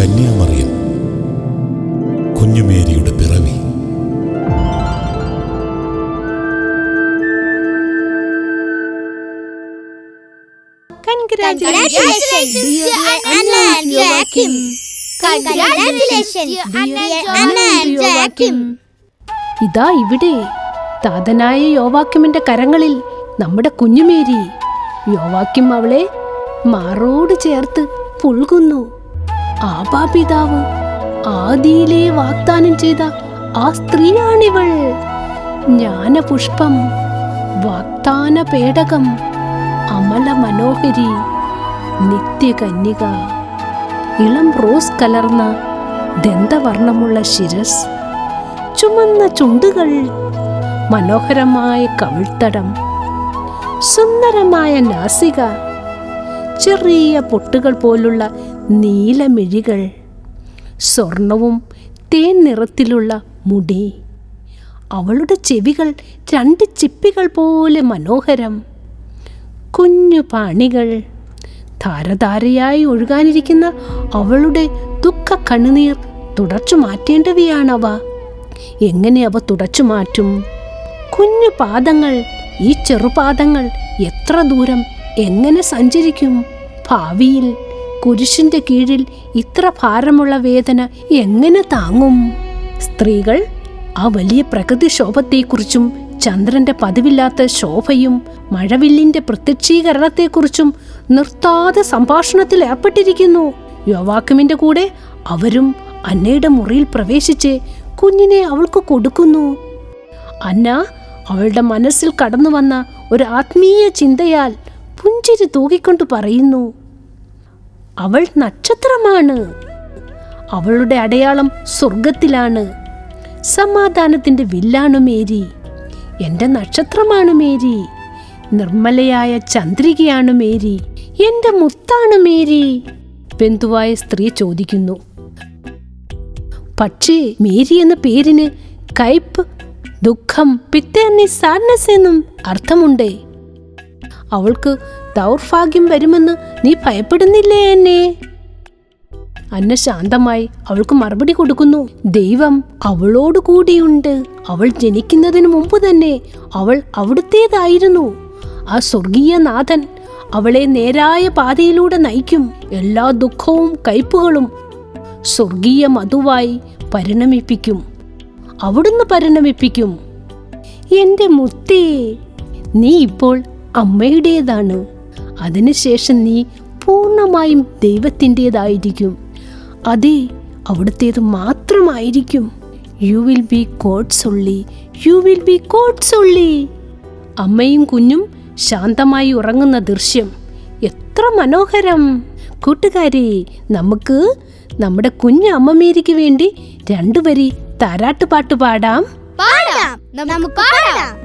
കന്യാമറിയം. കുഞ്ഞുമേരിയുടെ പിറവി. ഇതാ ഇവിടെ താതനായ യോവാക്യമിന്റെ കരങ്ങളിൽ നമ്മുടെ കുഞ്ഞുമേരി. യോവാക്യം അവളെ മാറോട് ചേർത്ത് പുൽകുന്നു. ആപാപിതാവ് ആദിയിലെ വാഗ്ദാനം ചെയ്ത ആ സ്ത്രീയാണിവൾ. ജ്ഞാനപുഷ്പം വാഗ്ദാന പേടകം അമല മനോഹരി നിത്യകന്യക ഇളം റോസ് കലർന്ന ദന്തവർണമുള്ള ശിരസ് ചുമന്ന ചുണ്ടുകൾ മനോഹരമായ കവിൾത്തടം സുന്ദരമായ നാസിക ചെറിയ പൊട്ടുകൾ പോലുള്ള നീലമിഴികൾ സ്വർണവും തേൻ നിറത്തിലുള്ള മുടി. അവളുടെ ചെവികൾ രണ്ട് ചിപ്പികൾ പോലെ മനോഹരം. കുഞ്ഞു പാണികൾ ധാരധാരയായി ഒഴുകാനിരിക്കുന്ന അവളുടെ ദുഃഖ കണ്ണുനീർ തുടച്ചു മാറ്റേണ്ടവയാണവ. എങ്ങനെ അവ തുടച്ചു മാറ്റും? കുഞ്ഞു പാദങ്ങൾ ഈ ചെറുപാദങ്ങൾ എത്ര ദൂരം എങ്ങനെ സഞ്ചരിക്കും? ഭാവിയിൽ കുരിശിന്റെ കീഴിൽ ഇത്ര ഭാരമുള്ള വേദന എങ്ങനെ താങ്ങും? സ്ത്രീകൾ ആ വലിയ പ്രകൃതിക്ഷോഭത്തെക്കുറിച്ചും ചന്ദ്രന്റെ പതിവില്ലാത്ത ശോഭയും മഴവില്ലിന്റെ പ്രത്യക്ഷീകരണത്തെക്കുറിച്ചും നിർത്താതെ സംഭാഷണത്തിൽ ഏർപ്പെട്ടിരിക്കുന്നു. യുവാക്കുമിന്റെ കൂടെ അവരും അന്നയുടെ മുറിയിൽ പ്രവേശിച്ച് കുഞ്ഞിനെ അവൾക്ക് കൊടുക്കുന്നു. അന്ന അവളുടെ മനസ്സിൽ കടന്നു വന്ന ഒരു ആത്മീയ ചിന്തയാൽ പുഞ്ചിരി തൂകിക്കൊണ്ട് പറയുന്നു അവൾ നക്ഷത്രമാണ്. അവളുടെ അടയാളം സ്വർഗത്തിലാണ് സമാധാനത്തിന്റെ വില്ലാണ് മേരി. എന്റെ നക്ഷത്രമാണ് മേരി. നിർമ്മലയായ ചന്ദ്രികയാണ് മേരി. എന്റെ മുത്താണ് മേരി. ബന്ധുവായ സ്ത്രീ ചോദിക്കുന്നു. പക്ഷേ മേരി എന്ന പേരിന് കയ്പ് ദുഃഖം പിത്തേർണി സാഡ്നസ് എന്നും അർത്ഥമുണ്ട്. അവൾക്ക് ദൗർഭാഗ്യം വരുമെന്ന് നീ ഭയപ്പെടുന്നില്ലേ എന്നെ? അന്ന ശാന്തമായി അവൾക്ക് മറുപടി കൊടുക്കുന്നു. ദൈവം അവളോട് കൂടിയുണ്ട്. അവൾ ജനിക്കുന്നതിന് മുമ്പ് തന്നെ അവൾ അവിടുത്തേതായിരുന്നു. ആ സ്വർഗീയ നാഥൻ അവളെ നേരായ പാതയിലൂടെ നയിക്കും. എല്ലാ ദുഃഖവും കയ്പുകളും സ്വർഗീയ മധുവായി പരിണമിപ്പിക്കും. അവിടുന്ന് പരിണമിപ്പിക്കും. എന്റെ മുത്തേ നീ ഇപ്പോൾ അമ്മയുടേതാണ്. അതിനുശേഷം നീ പൂർണമായും ദൈവത്തിന്റെതായിരിക്കും. അതെ അവിടുത്തേത് മാത്രമായിരിക്കും. You will be God's only you will be God's only അമ്മയും കുഞ്ഞും ശാന്തമായി ഉറങ്ങുന്ന ദൃശ്യം. എത്ര മനോഹരം. കൂട്ടുകാരെ നമുക്ക് നമ്മുടെ കുഞ്ഞു അമ്മമേരിക്ക് വേണ്ടി രണ്ടുപേരി താരാട്ടുപാട്ട് പാടാം. പാടാം. നമുക്ക് പാടാം.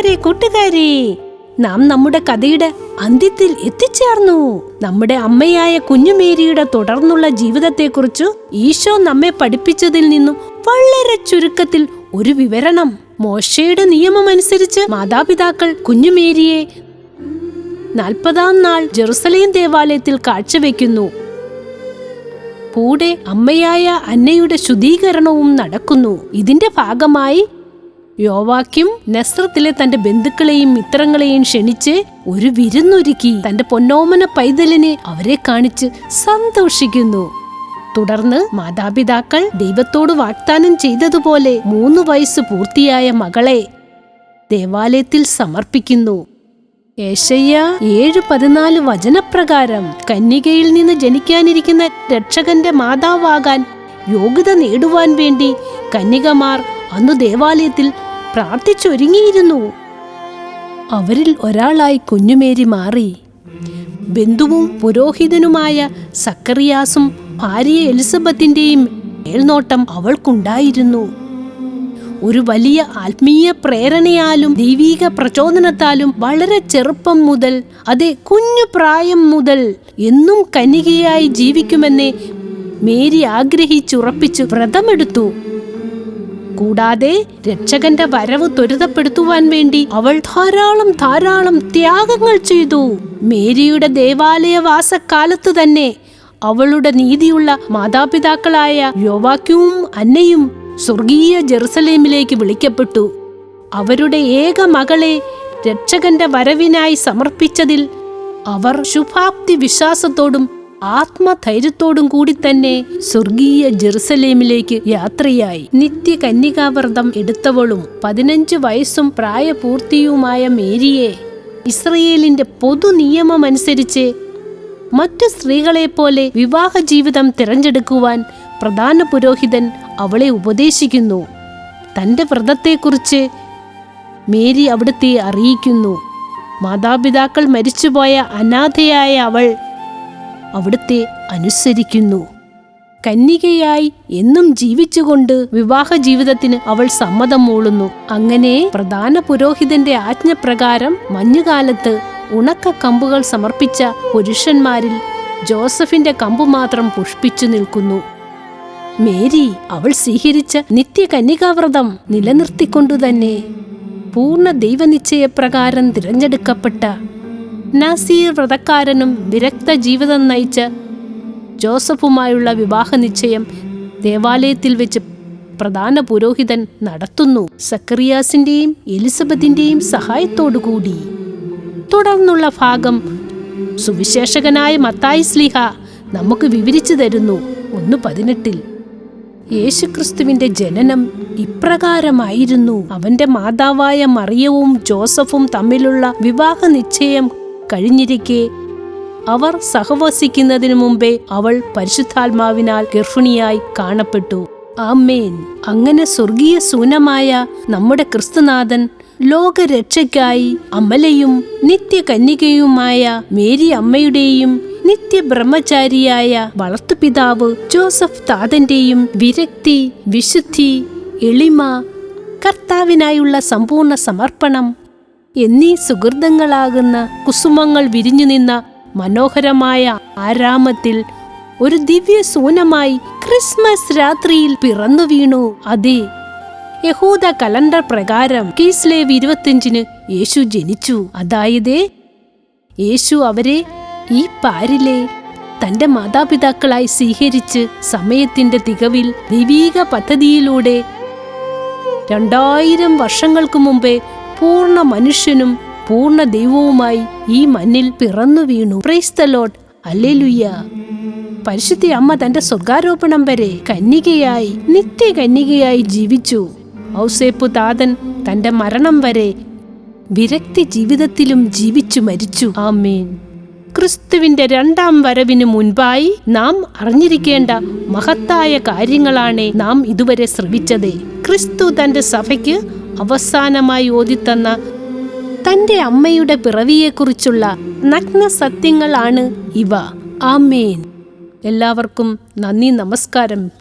കൂട്ടുകാരെ കൂട്ടുകാരെ. നാം നമ്മുടെ കഥയുടെ അന്ത്യത്തിൽ എത്തിച്ചേർന്നു. നമ്മുടെ അമ്മയായ കുഞ്ഞുമേരിയുടെ തുടർന്നുള്ള ജീവിതത്തെക്കുറിച്ച് ഈശോ നമ്മെ പഠിപ്പിച്ചതിൽ നിന്നും വളരെ ചുരുക്കത്തിൽ ഒരു വിവരണം. മോശയുടെ നിയമമനുസരിച്ച് മാതാപിതാക്കൾ കുഞ്ഞുമേരിയെ നാൽപ്പതാം നാൾ ജെറുസലേം ദേവാലയത്തിൽ കാഴ്ചവെക്കുന്നു. കൂടെ അമ്മയായ അന്നയുടെ ശുദ്ധീകരണവും നടക്കുന്നു. ഇതിന്റെ ഭാഗമായി യോവാക്യം നസ്രത്തിലെ തന്റെ ബന്ധുക്കളെയും മിത്രങ്ങളെയും ക്ഷണിച്ച് ഒരു വിരുന്നൊരുക്കി തന്റെ പൊന്നോമന പൈതലിനെ അവരെ കാണിച്ച് സന്തോഷിക്കുന്നു. തുടർന്ന് മാതാപിതാക്കൾ ദൈവത്തോട് വാഗ്ദാനം ചെയ്തതുപോലെ മൂന്ന് വയസ്സ് പൂർത്തിയായ മകളെ ദേവാലയത്തിൽ സമർപ്പിക്കുന്നു. ഏഷയ്യ ഏഴ് പതിനാല് വചനപ്രകാരം കന്യകയിൽ നിന്ന് ജനിക്കാനിരിക്കുന്ന രക്ഷകന്റെ മാതാവാകാൻ യോഗ്യത നേടുവാൻ വേണ്ടി കന്യകമാർ അന്ന് ദേവാലയത്തിൽ പ്രാർത്ഥിച്ചൊരുങ്ങിയിരുന്നു. അവരിൽ ഒരാളായി കുഞ്ഞുമേരി മാറി. ബന്ധുവും പുരോഹിതനുമായ സക്കറിയാസും ഭാര്യ എലിസബത്തിന്റെയും മേൽനോട്ടം അവൾക്കുണ്ടായിരുന്നു. ഒരു വലിയ ആത്മീയ പ്രേരണയാലും ദൈവീക പ്രചോദനത്താലും വളരെ ചെറുപ്പം മുതൽ അതെ കുഞ്ഞു പ്രായം മുതൽ എന്നും കന്യകയായി ജീവിക്കുമെന്ന് മേരി ആഗ്രഹിച്ചുറപ്പിച്ചു വ്രതമെടുത്തു. കൂടാതെ രക്ഷകന്റെ വരവ് ത്വരിതപ്പെടുത്തുവാൻ വേണ്ടി അവൾ ധാരാളം ധാരാളം ത്യാഗങ്ങൾ ചെയ്തു. മേരിയുടെ ദേവാലയവാസക്കാലത്ത് തന്നെ അവളുടെ നീതിയുള്ള മാതാപിതാക്കളായ യോവാക്യവും അന്നയും സ്വർഗീയ ജെറുസലേമിലേക്ക് വിളിക്കപ്പെട്ടു. അവരുടെ ഏക മകളെ രക്ഷകന്റെ വരവിനായി സമർപ്പിച്ചതിൽ അവർ ശുഭാപ്തി വിശ്വാസത്തോടും ആത്മധൈര്യത്തോടും കൂടി തന്നെ സ്വർഗീയ ജെറുസലേമിലേക്ക് യാത്രയായി. നിത്യ കന്യകാവ്രതം എടുത്തവളും പതിനഞ്ച് വയസ്സും പ്രായപൂർത്തിയുമായ മേരിയെ ഇസ്രയേലിന്റെ പൊതു നിയമമനുസരിച്ച് മറ്റു സ്ത്രീകളെപ്പോലെ വിവാഹ ജീവിതം തിരഞ്ഞെടുക്കുവാൻ പ്രധാന പുരോഹിതൻ അവളെ ഉപദേശിക്കുന്നു. തന്റെ വ്രതത്തെക്കുറിച്ച് മേരി അവിടുത്തെ അറിയിക്കുന്നു. മാതാപിതാക്കൾ മരിച്ചുപോയ അനാഥയായ അവൾ അവിടുത്തെ അനുസരിക്കുന്നു. കന്യകയായി എന്നും ജീവിച്ചുകൊണ്ട് വിവാഹ ജീവിതത്തിന് അവൾ സമ്മതം മൂളുന്നു. അങ്ങനെ പ്രധാന പുരോഹിതന്റെ ആജ്ഞപ്രകാരം മഞ്ഞുകാലത്ത് ഉണക്ക കമ്പുകൾ സമർപ്പിച്ച പുരുഷന്മാരിൽ ജോസഫിന്റെ കമ്പു മാത്രം പുഷ്പിച്ചു നിൽക്കുന്നു. മേരി അവൾ സ്വീകരിച്ച നിത്യ കന്യകാവ്രതം നിലനിർത്തിക്കൊണ്ടുതന്നെ പൂർണ ദൈവനിശ്ചയപ്രകാരം തിരഞ്ഞെടുക്കപ്പെട്ട നാസീർ വ്രതക്കാരനും വിരക്ത ജീവിതം നയിച്ച ജോസഫുമായുള്ള വിവാഹ നിശ്ചയം ദേവാലയത്തിൽ വെച്ച് പ്രധാന പുരോഹിതൻ നടത്തുന്നു. സക്കറിയാസിന്റെയും എലിസബത്തിന്റെയും സഹായത്തോടുകൂടി. തുടർന്നുള്ള ഭാഗം സുവിശേഷകനായ മത്തായി സ്ലിഹ നമുക്ക് വിവരിച്ചു തരുന്നു. ഒന്ന് പതിനെട്ടിൽ. യേശുക്രിസ്തുവിന്റെ ജനനം ഇപ്രകാരമായിരുന്നു. അവന്റെ മാതാവായ മറിയവും ജോസഫും തമ്മിലുള്ള വിവാഹ നിശ്ചയം കഴിഞ്ഞിരിക്കെ. അവർ സഹവസിക്കുന്നതിനു മുമ്പേ അവൾ പരിശുദ്ധാത്മാവിനാൽ ഗർഭിണിയായി കാണപ്പെട്ടു. ആമേൻ. അങ്ങനെ സ്വർഗീയ സൂനമായ നമ്മുടെ ക്രിസ്തുനാഥൻ ലോകരക്ഷയ്ക്കായി അമലയും നിത്യകന്യകയുമായ മേരി അമ്മയുടെയും നിത്യബ്രഹ്മചാരിയായ വളർത്തുപിതാവ് ജോസഫ് താതന്റെയും വിരക്തി വിശുദ്ധി എളിമ കർത്താവിനായുള്ള സമ്പൂർണ സമർപ്പണം എന്നീ സുഹൃതങ്ങളാകുന്ന കുസുമങ്ങൾ വിരിഞ്ഞു നിന്ന മനോഹരമായ ആരാമത്തിൽ ഒരു ദിവ്യ സൂനമായി ക്രിസ്മസ് രാത്രിയിൽ പിറന്നു വീണു. അതെ യഹൂദ കലണ്ടർ പ്രകാരം കീസ്ലേവ് ഇരുപത്തിയഞ്ചിന് യേശു ജനിച്ചു. അതായത് യേശു അവരെ ഈ പാരിലെ തന്റെ മാതാപിതാക്കളായി സ്വീകരിച്ച് സമയത്തിന്റെ തികവിൽ ദൈവീക പദ്ധതിയിലൂടെ രണ്ടായിരം വർഷങ്ങൾക്ക് മുമ്പേ പൂർണ മനുഷ്യനും പൂർണ ദൈവവുമായി ഈ മണ്ണിൽ പിറന്നു വീണു. പ്രൈസ്തലോട്ട് അല്ലേലുയ്യ പരിശുദ്ധി അമ്മ തന്റെ സ്വർഗാരോപണം വരെ കന്യകയായി നിത്യ കന്യകയായി ജീവിച്ചു. ഔസേപ്പു താതൻ തന്റെ മരണം വരെ വിരക്തി ജീവിതത്തിലും ജീവിച്ചു മരിച്ചു. ആമേൻ. ക്രിസ്തുവിന്റെ രണ്ടാം വരവിന് മുൻപായി നാം അറിഞ്ഞിരിക്കേണ്ട മഹത്തായ കാര്യങ്ങളാണ് നാം ഇതുവരെ ശ്രമിച്ചത് ക്രിസ്തു തന്റെ സഭയ്ക്ക് അവസാനമായി ഓതിത്തന്ന തന്റെ അമ്മയുടെ പിറവിയെക്കുറിച്ചുള്ള നഗ്ന സത്യങ്ങളാണ് ഇവ. ആമേൻ. എല്ലാവർക്കും നന്ദി നമസ്കാരം.